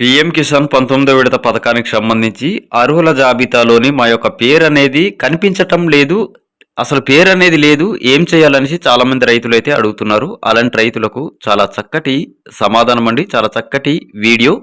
PM Kisan పంతొమ్మిదో విడత పథకానికి సంబంధించి అర్హుల జాబితాలోని మా యొక్క పేరు అనేది కనిపించటం లేదు. అసలు పేరు అనేది లేదు. ఏం చేయాలనేసి చాలామంది రైతులు అయితే అడుగుతున్నారు. అలాంటి రైతులకు చాలా చక్కటి సమాధానం అండి. చాలా చక్కటి వీడియో.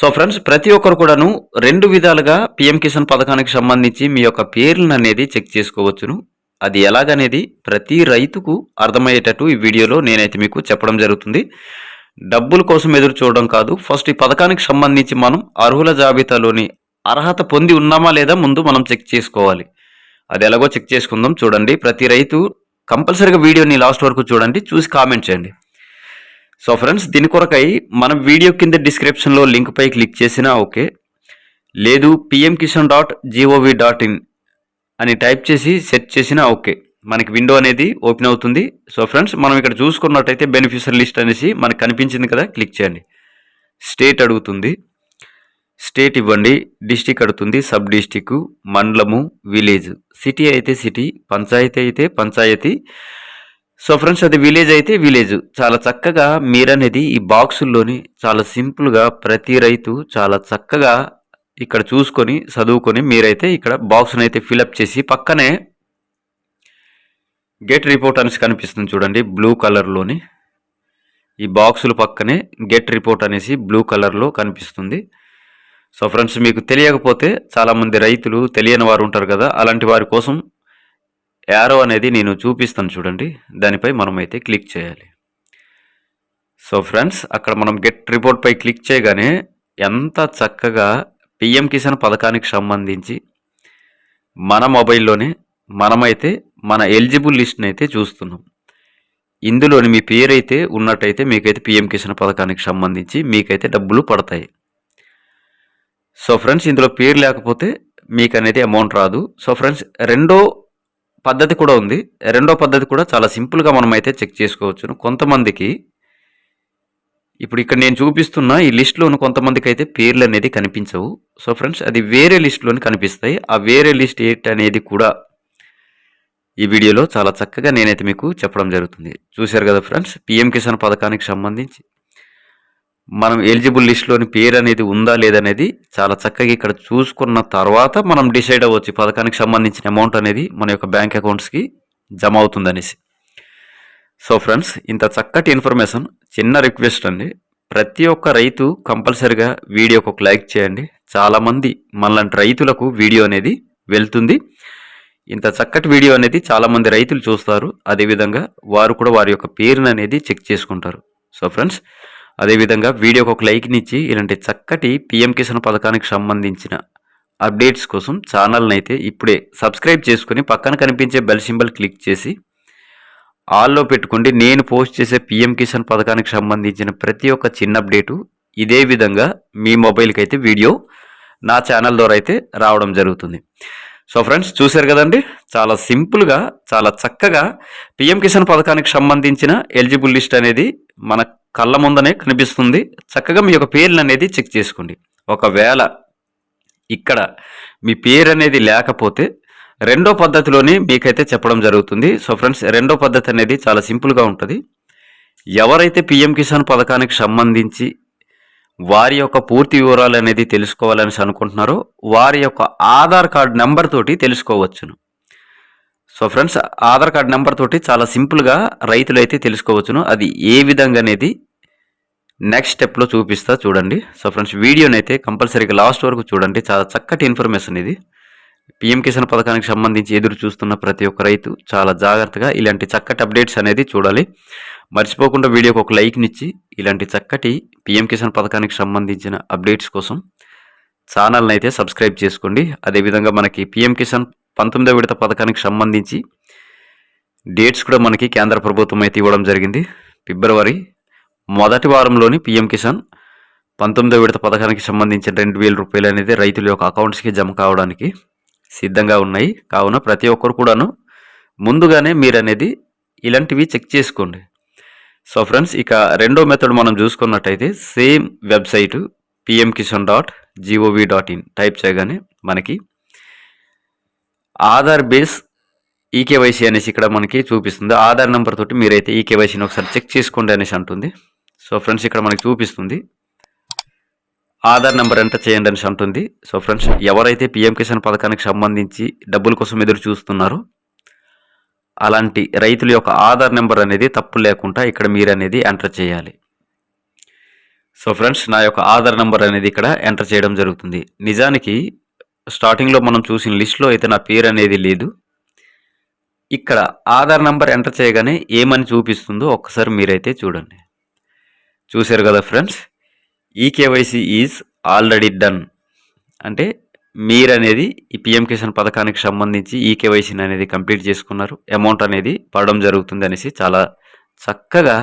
సో ఫ్రెండ్స్ ప్రతి ఒక్కరు కూడాను రెండు విధాలుగా పిఎం కిసాన్ పథకానికి సంబంధించి మీ యొక్క పేర్లను అనేది చెక్ చేసుకోవచ్చును. అది ఎలాగనేది ప్రతి రైతుకు అర్థమయ్యేటట్టు ఈ వీడియోలో నేనైతే మీకు చెప్పడం జరుగుతుంది. డబ్బుల కోసం ఎదురు చూడడం కాదు. ఫస్ట్ ఈ పథకానికి సంబంధించి మనం అర్హుల జాబితాలోని అర్హత పొంది ఉన్నామా లేదా ముందు మనం చెక్ చేసుకోవాలి. అది ఎలాగో చెక్ చేసుకుందాం. చూడండి ప్రతి రైతు కంపల్సరీగా వీడియోని లాస్ట్ వరకు చూడండి చూసి కామెంట్ చేయండి. సో ఫ్రెండ్స్ దీని కొరకై మనం వీడియో కింద డిస్క్రిప్షన్లో లింక్పై క్లిక్ చేసినా ఓకే. లేదు PM Kisan dot GOV dot in అని టైప్ చేసి సెట్ చేసినా ఓకే. మనకి విండో అనేది ఓపెన్ అవుతుంది. సో ఫ్రెండ్స్ మనం ఇక్కడ చూసుకున్నట్టయితే బెనిఫిషియర్ లిస్ట్ అనేసి మనకు కనిపించింది కదా క్లిక్ చేయండి. స్టేట్ అడుగుతుంది. స్టేట్ ఇవ్వండి. డిస్టిక్ అడుగుతుంది. సబ్ డిస్టిక్ మండలము విలేజ్ సిటీ అయితే సిటీ పంచాయతీ అయితే పంచాయతీ. సో ఫ్రెండ్స్ అది విలేజ్ అయితే విలేజ్ చాలా చక్కగా మీరనేది ఈ బాక్సుల్లోని చాలా సింపుల్గా ప్రతి రైతు చాలా చక్కగా ఇక్కడ చూసుకొని చదువుకొని మీరైతే ఇక్కడ బాక్స్ని అయితే ఫిలప్ చేసి పక్కనే గెట్ రిపోర్ట్ అనేసి కనిపిస్తుంది చూడండి బ్లూ కలర్లోని ఈ బాక్సుల పక్కనే గెట్ రిపోర్ట్ అనేసి బ్లూ కలర్లో కనిపిస్తుంది. సో ఫ్రెండ్స్ మీకు తెలియకపోతే చాలామంది రైతులు తెలియని వారు ఉంటారు కదా అలాంటి వారి కోసం యారో అనేది నేను చూపిస్తాను చూడండి. దానిపై మనమైతే క్లిక్ చేయాలి. సో ఫ్రెండ్స్ అక్కడ మనం గెట్ రిపోర్ట్పై క్లిక్ చేయగానే ఎంత చక్కగా పిఎం కిసాన్ పథకానికి సంబంధించి మన మొబైల్లోనే మనమైతే మన ఎలిజిబుల్ లిస్ట్ని అయితే చూస్తున్నాం. ఇందులోని మీ పేరైతే ఉన్నట్టయితే మీకైతే పిఎం కిసాన్ పథకానికి సంబంధించి మీకైతే డబ్బులు పడతాయి. సో ఫ్రెండ్స్ ఇందులో పేరు లేకపోతే మీకు అనేది అమౌంట్ రాదు. సో ఫ్రెండ్స్ రెండో పద్ధతి కూడా ఉంది. రెండో పద్ధతి కూడా చాలా సింపుల్గా మనం అయితే చెక్ చేసుకోవచ్చును. కొంతమందికి ఇప్పుడు ఇక్కడ నేను చూపిస్తున్న ఈ లిస్ట్లోని కొంతమందికి అయితే పేర్లు అనేది కనిపించవు. సో ఫ్రెండ్స్ అది వేరే లిస్ట్లోని కనిపిస్తాయి. ఆ వేరే లిస్ట్ ఏంటి అనేది కూడా ఈ వీడియోలో చాలా చక్కగా నేనైతే మీకు చెప్పడం జరుగుతుంది. చూశారు కదా ఫ్రెండ్స్ పిఎం కిసాన్ పథకానికి సంబంధించి మనం ఎలిజిబుల్ లిస్ట్లోని పేరు అనేది ఉందా లేదనేది చాలా చక్కగా ఇక్కడ చూసుకున్న తర్వాత మనం డిసైడ్ అవ్వచ్చు. ఈ పథకానికి సంబంధించిన అమౌంట్ అనేది మన యొక్క బ్యాంక్ అకౌంట్స్కి జమ అవుతుందనేసి. సో ఫ్రెండ్స్ ఇంత చక్కటి ఇన్ఫర్మేషన్ చిన్న రిక్వెస్ట్ అండి. ప్రతి ఒక్క రైతు కంపల్సరిగా వీడియోకి ఒక లైక్ చేయండి. చాలామంది మనలాంటి రైతులకు వీడియో అనేది వెళ్తుంది. ఇంత చక్కటి వీడియో అనేది చాలామంది రైతులు చూస్తారు. అదేవిధంగా వారు కూడా వారి యొక్క పేరును అనేది చెక్ చేసుకుంటారు. సో ఫ్రెండ్స్ అదేవిధంగా వీడియోకి ఒక లైక్నిచ్చి ఇలాంటి చక్కటి పిఎం కిసాన్ పథకానికి సంబంధించిన అప్డేట్స్ కోసం ఛానల్ని అయితే ఇప్పుడే సబ్స్క్రైబ్ చేసుకుని పక్కన కనిపించే బెల్ సింబల్ క్లిక్ చేసి ఆల్లో పెట్టుకోండి. నేను పోస్ట్ చేసే పిఎం కిసాన్ పథకానికి సంబంధించిన ప్రతి ఒక్క చిన్న అప్డేటు ఇదే విధంగా మీ మొబైల్కి అయితే వీడియో నా ఛానల్ ద్వారా అయితే రావడం జరుగుతుంది. సో ఫ్రెండ్స్ చూశారు కదండి? చాలా సింపుల్గా చాలా చక్కగా పిఎం కిసాన్ పథకానికి సంబంధించిన ఎలిజిబుల్ లిస్ట్ అనేది మన కళ్ళ ముందనే కనిపిస్తుంది. చక్కగా మీ యొక్క పేర్లు అనేది చెక్ చేసుకోండి. ఒకవేళ ఇక్కడ మీ పేరు అనేది లేకపోతే రెండో పద్ధతిలోనే మీకైతే చెప్పడం జరుగుతుంది. సో ఫ్రెండ్స్ రెండో పద్ధతి అనేది చాలా సింపుల్గా ఉంటుంది. ఎవరైతే పిఎం కిసాన్ పథకానికి సంబంధించి వారి యొక్క పూర్తి వివరాలు అనేది తెలుసుకోవాలని అనుకుంటున్నారో. వారి యొక్క ఆధార్ కార్డ్ నెంబర్ తోటి తెలుసుకోవచ్చును. So friends Aadhaar card number తోటి చాలా సింపుల్గా రైతులు అయితే తెలుసుకోవచ్చును. అది ఏ విధంగా అనేది నెక్స్ట్ స్టెప్లో చూపిస్తా చూడండి. సో ఫ్రెండ్స్ వీడియోని అయితే కంపల్సరీగా లాస్ట్ వరకు చూడండి. చాలా చక్కటి ఇన్ఫర్మేషన్ ఇది. పిఎం కిసాన్ పథకానికి సంబంధించి ఎదురు చూస్తున్న ప్రతి ఒక్క రైతు చాలా జాగ్రత్తగా ఇలాంటి చక్కటి అప్డేట్స్ అనేది చూడాలి. మర్చిపోకుండా వీడియోకి ఒక లైక్నిచ్చి ఇలాంటి చక్కటి పిఎం కిసాన్ పథకానికి సంబంధించిన అప్డేట్స్ కోసం ఛానల్ని అయితే సబ్స్క్రైబ్ చేసుకోండి. అదేవిధంగా మనకి పిఎం కిసాన్ పంతొమ్మిదో విడత పథకానికి సంబంధించి డేట్స్ కూడా మనకి కేంద్ర ప్రభుత్వం అయితే ఇవ్వడం జరిగింది. ఫిబ్రవరి మొదటి వారంలోని పిఎం కిసాన్ పంతొమ్మిదో విడత పథకానికి సంబంధించిన రెండు వేల రూపాయలు అనేది రైతుల యొక్క అకౌంట్స్కి జమ కావడానికి సిద్ధంగా ఉన్నాయి. కావున ప్రతి ఒక్కరు కూడాను ముందుగానే మీరు అనేది ఇలాంటివి చెక్ చేసుకోండి. సో ఫ్రెండ్స్ ఇక రెండో మెథడ్ మనం చూసుకున్నట్టయితే same website PM Kisan dot GOV dot in type చేయగానే మనకి ఆధార్ బేస్ ఈకేవైసీ అనేసి ఇక్కడ మనకి చూపిస్తుంది. ఆధార్ నెంబర్ తోటి మీరైతే ఈకేవైసీని ఒకసారి చెక్ చేసుకోండి అనేసి అంటుంది. సో ఫ్రెండ్స్ ఇక్కడ మనకి చూపిస్తుంది. ఆధార్ నెంబర్ ఎంత చేయండి అనేసి అంటుంది. సో ఫ్రెండ్స్ ఎవరైతే పిఎం కిసాన్ పథకానికి సంబంధించి డబ్బుల కోసం ఎదురు చూస్తున్నారో అలాంటి రైతుల యొక్క ఆధార్ నెంబర్ అనేది తప్పు లేకుండా ఇక్కడ మీరు అనేది ఎంటర్ చేయాలి. సో ఫ్రెండ్స్ నా యొక్క ఆధార్ నెంబర్ అనేది ఇక్కడ ఎంటర్ చేయడం జరుగుతుంది. నిజానికి స్టార్టింగ్లో మనం చూసిన లిస్ట్లో అయితే నా పేరు అనేది లేదు. ఇక్కడ ఆధార్ నెంబర్ ఎంటర్ చేయగానే ఏమని చూపిస్తుందో ఒక్కసారి మీరైతే చూడండి. చూశారు కదా ఫ్రెండ్స్ ఈ కేవైసీ ఈజ్ ఆల్రెడీ డన్. అంటే మీరు అనేది ఈ పిఎం కిసాన్ పథకానికి సంబంధించి ఈ కేవైసీని అనేది కంప్లీట్ చేసుకున్నారు. అమౌంట్ అనేది పడడం జరుగుతుంది అనేసి చాలా చక్కగా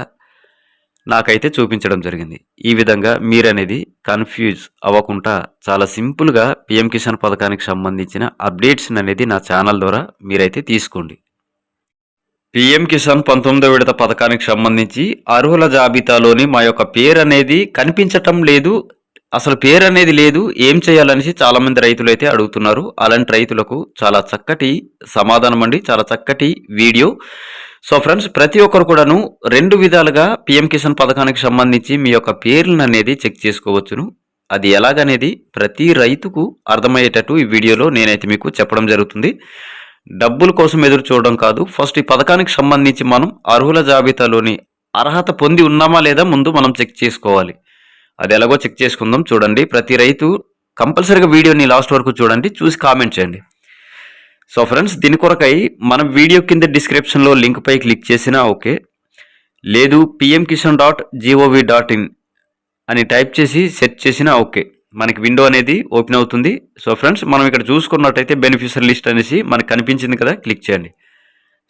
నాకైతే చూపించడం జరిగింది. ఈ విధంగా మీరనేది కన్ఫ్యూజ్ అవ్వకుండా చాలా సింపుల్గా పిఎం కిసాన్ పథకానికి సంబంధించిన అప్డేట్స్ అనేది నా ఛానల్ ద్వారా మీరైతే తీసుకోండి. పిఎం కిసాన్ పంతొమ్మిదో విడత పథకానికి సంబంధించి అర్హుల జాబితాలోని మా యొక్క పేరు అనేది కనిపించటం లేదు. అసలు పేరు అనేది లేదు ఏం చేయాలనేసి చాలామంది రైతులు అయితే అడుగుతున్నారు. అలాంటి రైతులకు చాలా చక్కటి సమాధానం అండి చాలా చక్కటి వీడియో. సో ఫ్రెండ్స్ ప్రతి ఒక్కరు కూడాను రెండు విధాలుగా పిఎం కిసాన్ పథకానికి సంబంధించి మీ యొక్క పేర్లను అనేది చెక్ చేసుకోవచ్చును. అది ఎలాగనేది ప్రతి రైతుకు అర్థమయ్యేటట్టు ఈ వీడియోలో నేనైతే మీకు చెప్పడం జరుగుతుంది. డబ్బుల కోసం ఎదురు చూడడం కాదు ఫస్ట్ ఈ పథకానికి సంబంధించి మనం అర్హుల జాబితాలోని అర్హత పొంది ఉన్నామా లేదా ముందు మనం చెక్ చేసుకోవాలి. అది ఎలాగో చెక్ చేసుకుందాం. చూడండి ప్రతి రైతు కంపల్సరీగా వీడియోని లాస్ట్ వరకు చూడండి చూసి కామెంట్ చేయండి. సో ఫ్రెండ్స్ దీని కొరకై మనం వీడియో కింద డిస్క్రిప్షన్లో లింక్పై క్లిక్ చేసినా ఓకే. లేదు PM Kisan dot GOV dot in అని టైప్ చేసి సెట్ చేసినా ఓకే. మనకి విండో అనేది ఓపెన్ అవుతుంది. సో ఫ్రెండ్స్ మనం ఇక్కడ చూసుకున్నట్టయితే బెనిఫిషియర్ లిస్ట్ అనేసి మనకు కనిపించింది కదా క్లిక్ చేయండి.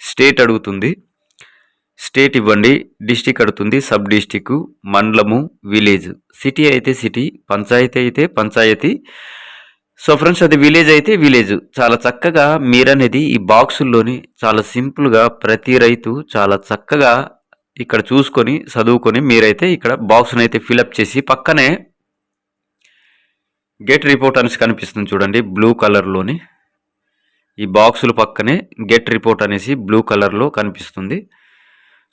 స్టేట్ అడుగుతుంది. స్టేట్ ఇవ్వండి. డిస్టిక్ అడుగుతుంది. సబ్ డిస్టిక్ మండలము విలేజ్. సిటీ అయితే సిటీ పంచాయతీ అయితే పంచాయతీ. సో ఫ్రెండ్స్ అది విలేజ్ అయితే విలేజ్. చాలా చక్కగా మీరనేది ఈ బాక్సుల్లోని చాలా సింపుల్గా ప్రతి రైతు చాలా చక్కగా ఇక్కడ చూసుకొని చదువుకొని మీరైతే ఇక్కడ బాక్స్ని అయితే ఫిలప్ చేసి పక్కనే గెట్ రిపోర్ట్ అనేసి కనిపిస్తుంది చూడండి బ్లూ కలర్లోని. ఈ బాక్సుల పక్కనే గెట్ రిపోర్ట్ అనేసి బ్లూ కలర్లో కనిపిస్తుంది.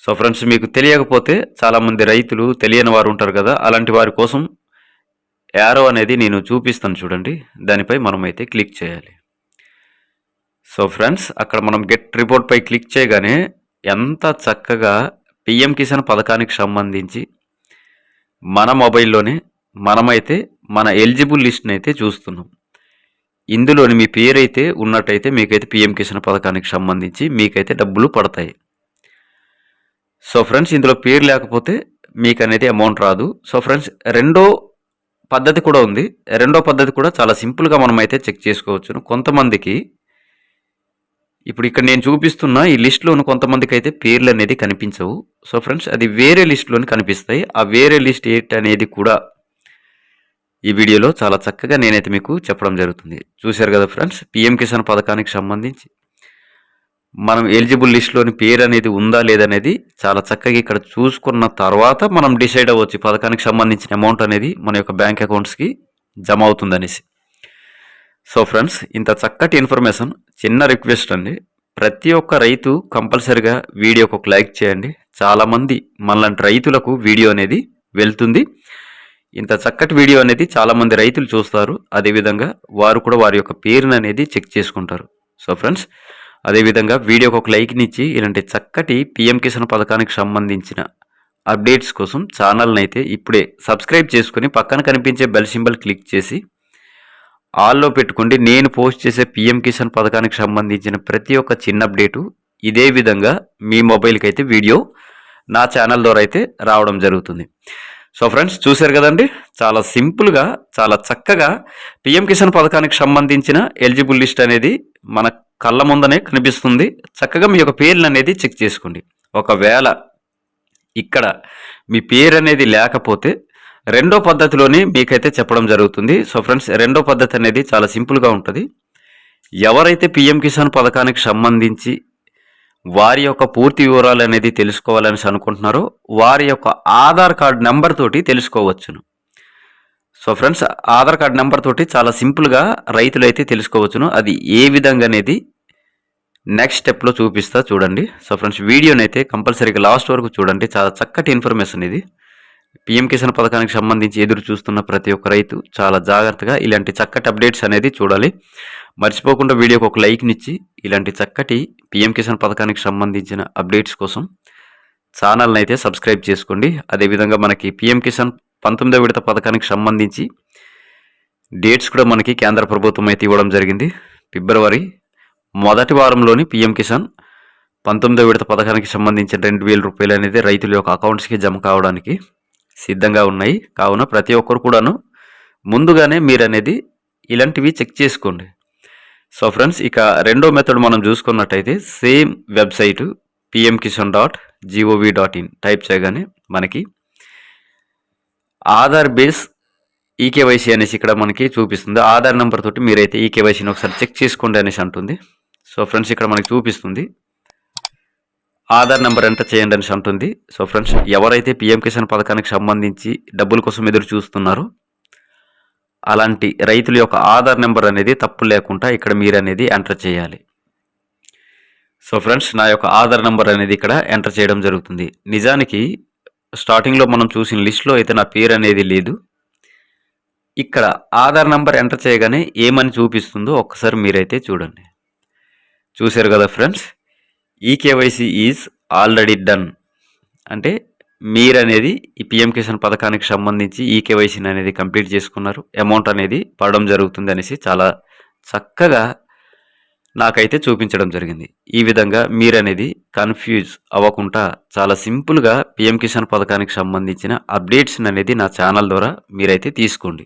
సో ఫ్రెండ్స్ మీకు తెలియకపోతే చాలామంది రైతులు తెలియని వారు ఉంటారు కదా అలాంటి వారి కోసం యారో అనేది నేను చూపిస్తాను చూడండి. దానిపై మనం అయితే క్లిక్ చేయాలి. సో ఫ్రెండ్స్ అక్కడ మనం గెట్ రిపోర్ట్పై క్లిక్ చేయగానే ఎంత చక్కగా పిఎం కిసాన్ పథకానికి సంబంధించి మన మొబైల్లోనే మనమైతే మన ఎలిజిబుల్ లిస్ట్ని అయితే చూస్తున్నాం. ఇందులోని మీ పేరైతే ఉన్నట్టయితే మీకైతే పిఎం కిసాన్ పథకానికి సంబంధించి మీకైతే డబ్బులు పడతాయి. సో ఫ్రెండ్స్ ఇందులో పేరు లేకపోతే మీకు అనేది అమౌంట్ రాదు. సో ఫ్రెండ్స్ రెండో పద్ధతి కూడా ఉంది. రెండో పద్ధతి కూడా చాలా సింపుల్గా మనం అయితే చెక్ చేసుకోవచ్చును. కొంతమందికి ఇప్పుడు ఇక్కడ నేను చూపిస్తున్న ఈ లిస్ట్లోను కొంతమందికి అయితే పేర్లు అనేది కనిపించవు. సో ఫ్రెండ్స్ అది వేరే లిస్ట్లోని కనిపిస్తాయి. ఆ వేరే లిస్ట్ ఏంటి అనేది కూడా ఈ వీడియోలో చాలా చక్కగా నేనైతే మీకు చెప్పడం జరుగుతుంది. చూశారు కదా ఫ్రెండ్స్ పిఎం కిసాన్ పథకానికి సంబంధించి మనం ఎలిజిబుల్ లిస్ట్లోని పేరు అనేది ఉందా లేదనేది చాలా చక్కగా ఇక్కడ చూసుకున్న తర్వాత మనం డిసైడ్ అవ్వచ్చు. పథకానికి సంబంధించిన అమౌంట్ అనేది మన యొక్క బ్యాంక్ అకౌంట్స్కి జమ అవుతుందనేసి. సో ఫ్రెండ్స్ ఇంత చక్కటి ఇన్ఫర్మేషన్ చిన్న రిక్వెస్ట్ అండి. ప్రతి ఒక్క రైతు కంపల్సరిగా వీడియోకి ఒక లైక్ చేయండి. చాలామంది మనలాంటి రైతులకు వీడియో అనేది వెళ్తుంది. ఇంత చక్కటి వీడియో అనేది చాలామంది రైతులు చూస్తారు. అదేవిధంగా వారు కూడా వారి యొక్క పేరును అనేది చెక్ చేసుకుంటారు. సో ఫ్రెండ్స్ అదేవిధంగా వీడియోకి ఒక లైక్నిచ్చి ఇలాంటి చక్కటి పిఎం కిసాన్ పథకానికి సంబంధించిన అప్డేట్స్ కోసం ఛానల్ని అయితే ఇప్పుడే సబ్స్క్రైబ్ చేసుకుని పక్కన కనిపించే బెల్ సింబల్ క్లిక్ చేసి ఆల్లో పెట్టుకోండి. నేను పోస్ట్ చేసే పిఎం కిసాన్ పథకానికి సంబంధించిన ప్రతి ఒక్క చిన్న అప్డేటు ఇదే విధంగా మీ మొబైల్కి అయితే వీడియో నా ఛానల్ ద్వారా అయితే రావడం జరుగుతుంది. సో ఫ్రెండ్స్ చూశారు కదండి? చాలా సింపుల్గా చాలా చక్కగా పిఎం కిసాన్ పథకానికి సంబంధించిన ఎలిజిబుల్ లిస్ట్ అనేది మన కళ్ళ ముందనే కనిపిస్తుంది. చక్కగా మీ యొక్క పేర్లు అనేది చెక్ చేసుకోండి. ఒకవేళ ఇక్కడ మీ పేరు అనేది లేకపోతే రెండో పద్ధతిలోనే మీకైతే చెప్పడం జరుగుతుంది. సో ఫ్రెండ్స్ రెండో పద్ధతి అనేది చాలా సింపుల్గా ఉంటుంది. ఎవరైతే పిఎం కిసాన్ పథకానికి సంబంధించి వారి యొక్క పూర్తి వివరాలు అనేది తెలుసుకోవాలని అనుకుంటున్నారో వారి యొక్క ఆధార్ కార్డ్ నెంబర్ తోటి తెలుసుకోవచ్చును. So friends Aadhaar card number తోటి చాలా సింపుల్గా రైతులు అయితే తెలుసుకోవచ్చును. అది ఏ విధంగా అనేది నెక్స్ట్ స్టెప్లో చూపిస్తా చూడండి. సో ఫ్రెండ్స్ వీడియోని అయితే కంపల్సరీగా లాస్ట్ వరకు చూడండి. చాలా చక్కటి ఇన్ఫర్మేషన్ ఇది. పిఎం కిసాన్ పథకానికి సంబంధించి ఎదురు చూస్తున్న ప్రతి ఒక్క రైతు చాలా జాగ్రత్తగా ఇలాంటి చక్కటి అప్డేట్స్ అనేది చూడాలి. మర్చిపోకుండా వీడియోకి ఒక లైక్నిచ్చి ఇలాంటి చక్కటి పిఎం కిసాన్ పథకానికి సంబంధించిన అప్డేట్స్ కోసం ఛానల్ని అయితే సబ్స్క్రైబ్ చేసుకోండి. అదేవిధంగా మనకి పిఎం కిసాన్ పంతొమ్మిదో విడత పథకానికి సంబంధించి డేట్స్ కూడా మనకి కేంద్ర ప్రభుత్వం అయితే ఇవ్వడం జరిగింది. ఫిబ్రవరి మొదటి వారంలోని పిఎం కిసాన్ పంతొమ్మిదో విడత పథకానికి సంబంధించిన రెండు వేల రూపాయలు అనేది రైతుల యొక్క అకౌంట్స్కి జమ కావడానికి సిద్ధంగా ఉన్నాయి. కావున ప్రతి ఒక్కరు కూడాను ముందుగానే మీరు అనేది ఇలాంటివి చెక్ చేసుకోండి. సో ఫ్రెండ్స్ ఇక రెండో మెథడ్ మనం చూసుకున్నట్టయితే same website PM Kisan dot GOV dot in type చేయగానే మనకి ఆధార్ బేస్ ఈకేవైసీ అనేసి ఇక్కడ మనకి చూపిస్తుంది. ఆధార్ నెంబర్ తోటి మీరైతే ఈకేవైసీని ఒకసారి చెక్ చేసుకోండి అనేసి అంటుంది. సో ఫ్రెండ్స్ ఇక్కడ మనకి చూపిస్తుంది. ఆధార్ నెంబర్ ఎంటర్ చేయండి అనేసి అంటుంది. సో ఫ్రెండ్స్ ఎవరైతే పిఎం కిసాన్ పథకానికి సంబంధించి డబ్బుల కోసం ఎదురు చూస్తున్నారో అలాంటి రైతుల యొక్క ఆధార్ నెంబర్ అనేది తప్పు లేకుండా ఇక్కడ మీరు అనేది ఎంటర్ చేయాలి. సో ఫ్రెండ్స్ నా యొక్క ఆధార్ నెంబర్ అనేది ఇక్కడ ఎంటర్ చేయడం జరుగుతుంది. నిజానికి స్టార్టింగ్లో మనం చూసిన లిస్ట్లో అయితే నా పేరు అనేది లేదు. ఇక్కడ ఆధార్ నంబర్ ఎంటర్ చేయగానే ఏమని చూపిస్తుందో ఒక్కసారి మీరైతే చూడండి. చూశారు కదా ఫ్రెండ్స్? ఈ కేవైసీ ఈజ్ ఆల్రెడీ డన్. అంటే మీరు అనేది ఈ పిఎం కిసాన్ పథకానికి సంబంధించి ఈ కేవైసీని అనేది కంప్లీట్ చేసుకున్నారు. అమౌంట్ అనేది పడడం జరుగుతుంది అనేసి చాలా చక్కగా నాకైతే చూపించడం జరిగింది. ఈ విధంగా మీరనేది కన్ఫ్యూజ్ అవ్వకుండా చాలా సింపుల్గా పిఎం కిసాన్ పథకానికి సంబంధించిన అప్డేట్స్ అనేది నా ఛానల్ ద్వారా మీరైతే తీసుకోండి.